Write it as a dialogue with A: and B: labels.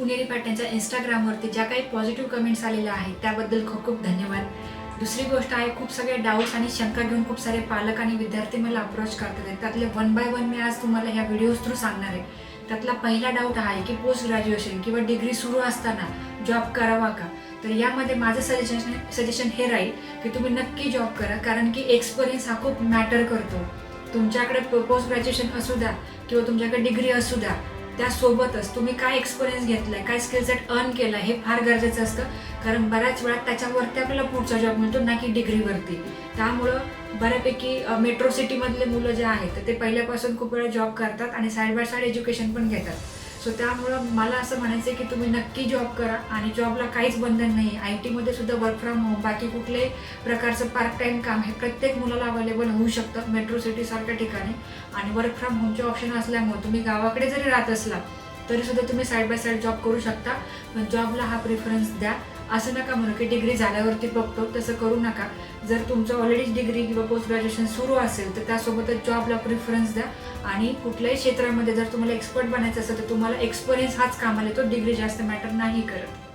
A: पुणेरी पाटण्याच्या इंस्टाग्रामवरती ज्या काही पॉझिटिव्ह कमेंट्स आलेल्या आहेत त्याबद्दल खूप खूप धन्यवाद. दुसरी गोष्ट आहे खूप सगळे डाऊट्स आणि शंका घेऊन खूप सारे पालक आणि विद्यार्थी मला अप्रोच करतात आहेत. त्यातले वन बाय वन मी आज तुम्हाला ह्या व्हिडिओज थ्रू सांगणार आहे. त्यातला पहिला डाऊट हा आहे की पोस्ट ग्रॅज्युएशन किंवा डिग्री सुरू असताना जॉब करावा का? तर यामध्ये माझं सजेशन सजेशन हे राहील की तुम्ही नक्की जॉब करा कारण की एक्सपिरियन्स हा खूप मॅटर करतो. तुमच्याकडे पोस्ट ग्रॅज्युएशन असू द्या किंवा तुमच्याकडे डिग्री असू द्या त्यासोबतच तुम्ही काय एक्सपिरियन्स घेतलाय काय स्किल सेट अर्न केला हे फार गरजेचं असतं. कारण बऱ्याच वेळा त्याच्यावरती आपल्याला पुढचा जॉब मिळतो ना की डिग्रीवरती त्यामुळं बऱ्यापैकी मेट्रो सिटीमधले मुलं जे आहेत तर ते पहिल्यापासून खूप वेळा जॉब करतात आणि साईड बाय साईड एज्युकेशन पण घेतात. सो त्यामुळं मला असं म्हणायचं आहे की तुम्ही नक्की जॉब करा आणि जॉबला काहीच बंधन नाही आय टीमध्ये सुद्धा वर्क फ्रॉम होम बाकी कुठल्याही प्रकारचं पार्ट टाईम काम हे प्रत्येक मुलाला अवेलेबल होऊ शकतं मेट्रो सिटीसारख्या ठिकाणी. आणि वर्क फ्रॉम होमचे ऑप्शन असल्यामुळे तुम्ही गावाकडे जरी राहत असला तरी सुद्धा तुम्ही साईड बाय साईड जॉब करू शकता. पण जॉबला हा प्रेफरन्स द्या. असं नका म्हणू की डिग्री झाल्यावरती बघतो तसं करू नका. जर तुमचं ऑलरेडी डिग्री किंवा पोस्ट ग्रॅज्युएशन सुरू असेल तर त्यासोबतच जॉबला प्रिफरन्स द्या. आणि कुठल्याही क्षेत्रामध्ये जर तुम्हाला एक्सपर्ट बनायचं असेल तर तुम्हाला एक्सपिरियन्स हाच कामाला येतो. डिग्री जास्त मॅटर नाही करत.